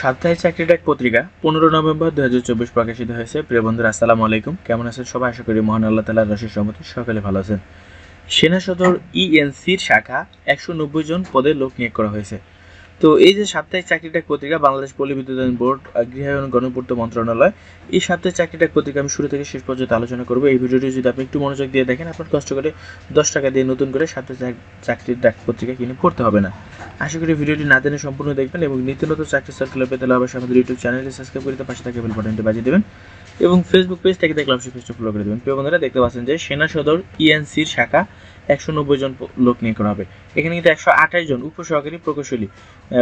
সাপ্তাহিক চাকরি ডাক পত্রিকা, পনেরো নভেম্বর দু হাজার চব্বিশ প্রকাশিত হয়েছে। প্রিয় বন্ধুরা, আসসালামু আলাইকুম। কেমন আছেন সবাই? আশা করি মহান আল্লাহ তালা রশির সম্মতি সকালে ভালো আছেন। সেনা সদর ইএনসির শাখা একশো নব্বই জন পদে লোক নিয়োগ করা হয়েছে। তো এই যে সাপ্তাহিক চাকরি ডাক পত্রিকা, বাংলাদেশ পল্লী বোর্ড গৃহায়ন গণপূর্ত মন্ত্রণালয়, এই সাপ্তাহিক চাকরি ডাক পত্রিকা আমি শুরু থেকে শেষ পর্যন্ত আলোচনা করব। এই ভিডিওটি যদি আপনি একটু মনোযোগ দিয়ে দেখেন, আপনার কষ্ট করে দশ টাকা দিয়ে নতুন করে সাপ্তাহিক চাকরির ডাক পত্রিকা কিনে পড়তে হবে না। আশা করি ভিডিওটি না জেনে সম্পূর্ণ দেখবেন এবং নিত্য নতুন চাকরি সার্কুলার পেতে হলে অবশ্যই আমাদের ইউটিউব চ্যানেলটি সাবস্ক্রাইব করে পাশে থাকা বেল বাটনটি বাজিয়ে দেবেন এবং ফেসবুক পেজ থেকে দেখলে অবশ্যই পেজটা ফলো করে দেবেন। প্রিয় বন্ধুরা, দেখতে পাচ্ছেন যে সেনা সদর ইএনসির শাখা একশো নব্বই জন লোক নিয়োগ করা হবে। এখানে কিন্তু একশো আঠাশ জন উপসহকারী প্রকৌশলী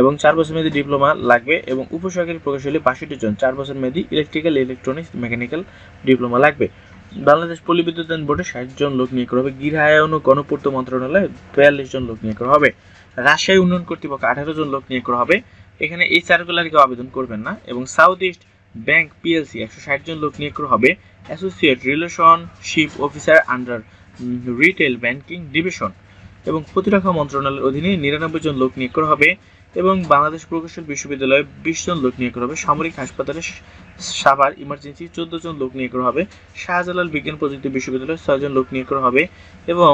এবং চার বছর মেয়াদী ডিপ্লোমা লাগবে এবং উপসহকারী প্রকৌশলী বাষট্টি জন। চার বছর মেয়াদী ইলেকট্রিক্যাল ইলেকট্রনিক্স মেকানিক্যাল ডিপ্লোমা লাগবে। বাংলাদেশ পল্লী বিদ্যুতায়ন বোর্ডে ষাট জন লোক নিয়োগ করা হবে। গৃহায়ন ও গণপূর্ত মন্ত্রণালয়ে বিয়াল্লিশ জন লোক নিয়োগ করা হবে। রাজশাহী উন্নয়ন কর্তৃপক্ষ আঠারো জন লোক নিয়োগ করা হবে। এখানে এই সার্কুলারকে আবেদন করবেন না এবং সাউথ ইস্ট ব্যাংক পিএলসি একশো ষাট জন লোক নিয়োগ করা হবে। Associate relationship officer under retail banking division এবং প্রতিরক্ষা মন্ত্রণালয়ের অধীনে নিরানব্বই জন লোক নিয়োগ করা হবে এবং বাংলাদেশ প্রকৌশল বিশ্ববিদ্যালয়ে বিশ জন লোক নিয়োগ করা হবে। সামরিক হাসপাতালে সাভার ইমার্জেন্সি চোদ্দ জন লোক নিয়োগ করা হবে। শাহজালাল বিজ্ঞান প্রযুক্তি বিশ্ববিদ্যালয়ে ছয়জন লোক নিয়োগ করা হবে এবং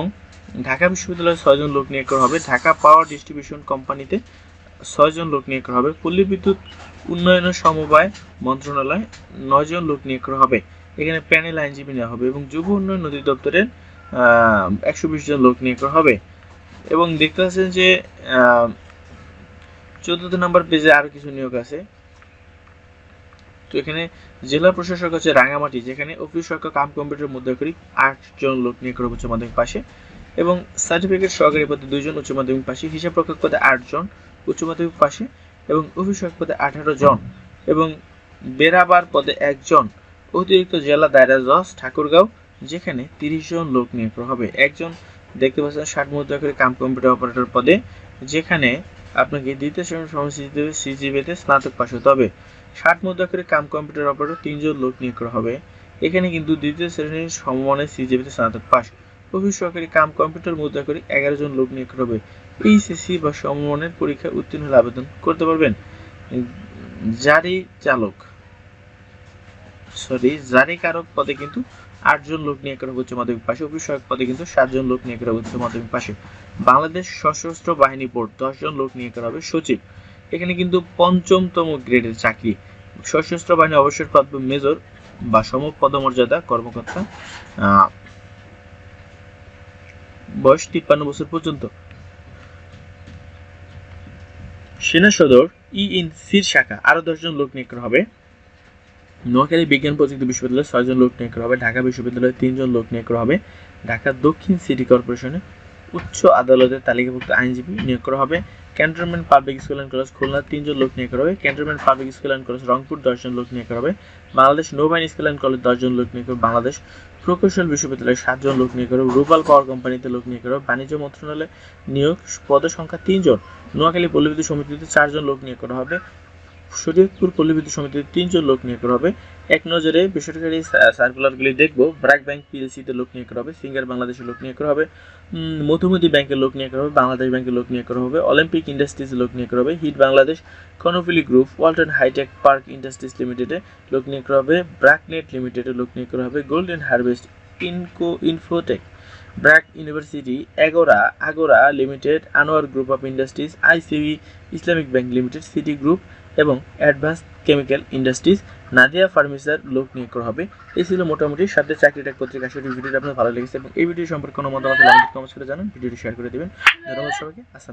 ঢাকা বিশ্ববিদ্যালয়ে ছয়জন লোক নিয়োগ করা হবে। ঢাকা পাওয়ার ডিস্ট্রিবিউশন কোম্পানিতে ছয়জন লোক নিয়োগ করা হবে। পল্লী বিদ্যুৎ উন্নয়ন সমবায় মন্ত্রণালয় নয়জন লোক নিয়োগ করা হবে। এখানে প্যানেল আইনজীবী নেওয়া হবে এবং যুব উন্নয়ন নদী দপ্তরের একশো বিশ জন লোক নিয়োগ করা হবে। এবং দেখতে পাচ্ছেন যে চোদ্দতে নাম্বার পেজে আরও কিছু নিয়োগ আছে। তো এখানে জেলা প্রশাসক হচ্ছে রাঙামাটি, যেখানে অফিস, সরকার, কাম কম্পিউটার মধ্যকরিক আট জন লোক নিয়োগ করা উচ্চ মাধ্যমিক পাশে। এবং সার্টিফিকেট সহকারী পদে দুইজন উচ্চ মাধ্যমিক পাশে, হিসাব রক্ষক পদে আট জন উচ্চ মাধ্যমিক পাশে, এবং অফিস সহায়ক পদে আঠারো জন। এবং বেরাবার পদে একজন অতিরিক্ত জেলা দায়রা জজ, ঠাকুরগাঁও যেখানে তিরিশ জন লোক নিয়োগ হবে। একজন দেখতে পাচ্ছেন ষাট মুদ্রা করে কাম কম্পিউটার অপারেটর পদে, যেখানে আপনাকে দ্বিতীয় শ্রেণির সমস্যা সিজিবিতে স্নাতক পাশ হতে হবে। ষাট মুদ্রা করে কাম কম্পিউটার অপারেটর তিনজন লোক নিয়োগ করা হবে। এখানে কিন্তু দ্বিতীয় শ্রেণির সমমানের সিজিবিতে স্নাতক পাশ। অফিস সহকারী কাম কম্পিউটার মুদ্রা করে এগারো জন লোক নিয়োগ হবে। এইচএসসি বা সমমানের পরীক্ষা উত্তীর্ণ হলে আবেদন করতে পারবেন। জারি চালক সরি জারি কারক পদে কিন্তু আটজন লোক নিয়োগ করা উচ্চ মাধ্যমিক পাশে। অফিস সহায়ক পদে কিন্তু সাতজন লোক নিয়োগ করা উচ্চ মাধ্যমিক পাশে। বাংলাদেশ সশস্ত্র বাহিনী বোর্ড দশজন লোক নিয়োগ করা হবে সচিব। এখানে কিন্তু পঞ্চমতম গ্রেডের চাকরি। সশস্ত্র বাহিনী অবসরপ্রাপ্ত মেজর বা সম পদমর্যাদা কর্মকর্তা বয়স তিপ্পান্ন বছর পর্যন্ত। সেনা সদর ইন সির শাখা। আরও দশজন লোক নিয়োগ হবে। নোয়াখালী বিজ্ঞান প্রযুক্তি বিশ্ববিদ্যালয়ে ছয়জন লোক নিয়োগ করা হবে, ঢাকা বিশ্ববিদ্যালয়ে তিনজন লোক নিয়োগ করা হবে, ঢাকা দক্ষিণ সিটি কর্পোরেশনে উচ্চ আদালতের তালিকাভুক্ত আইনজীবী নিয়োগ করা হবে, cantonment public school and college Khulna তিনজন লোক নিয়োগ করা হবে, cantonment public school and college Rangpur দশজন লোক নিয়োগ করা হবে, বাংলাদেশ নৌবাহিনী স্কুল অ্যান্ড কলেজ দশজন লোক নিয়োগ করবে বাংলাদেশ প্রকৌশল বিশ্ববিদ্যালয়ে সাতজন লোক নিয়োগ করবে রূপাল পাওয়ার কোম্পানিতে লোক নিয়োগ করা হবে, বাণিজ্য মন্ত্রণালয়ে নিয়োগ পদের সংখ্যা তিনজন, নোয়াখালী পল্লীবিদ্যুৎ সমিতিতে চারজন লোক নিয়োগ করা হবে শরীয়তপুর পল্লীবিদ্যুৎ সমিতিতে তিনজন লোক নিয়োগ করা হবে। এক নজরে বেসরকারি সার্কুলারগুলি দেখব। ব্র্যাক ব্যাংক পিএলসিতে লোক নিয়োগ করা হবে, সিঙ্গার বাংলাদেশের লোক নিয়োগ করা হবে মধুমতি ব্যাংকের লোক নিয়োগ করা হবে, বাংলাদেশ ব্যাংকের লোক নিয়োগ করা হবে অলিম্পিক ইন্ডাস্ট্রিজ লোক নিয়োগ করা হবে, hit Bangladesh Karnaphuli group Walton hitech park industries limited লোক নিয়োগ করা হবে ব্র্যাকনেট লিমিটেডে লোক নিয়োগ করা হবে golden harvest ইনকো infotech BRAC university Agora Agora limited Anwar group of industries ICB Islamic bank limited city group এবং অ্যাডভান্স কেমিক্যাল ইন্ডাস্ট্রিজ নাদিয়া ফার্মেসার লোক নিয়োগ করা হবে। এই ছিল মোটামুটি সাথে চাকরিটা পত্রিকা। আসলে ভিডিওটা আপনার ভালো লেগেছে এবং এই ভিডিও সম্পর্কে কোনো মতামত আমাদের কমেন্ট করে জানান। ভিডিওটি শেয়ার করে দেবেন। ধন্যবাদ সবাইকে। আসসালাম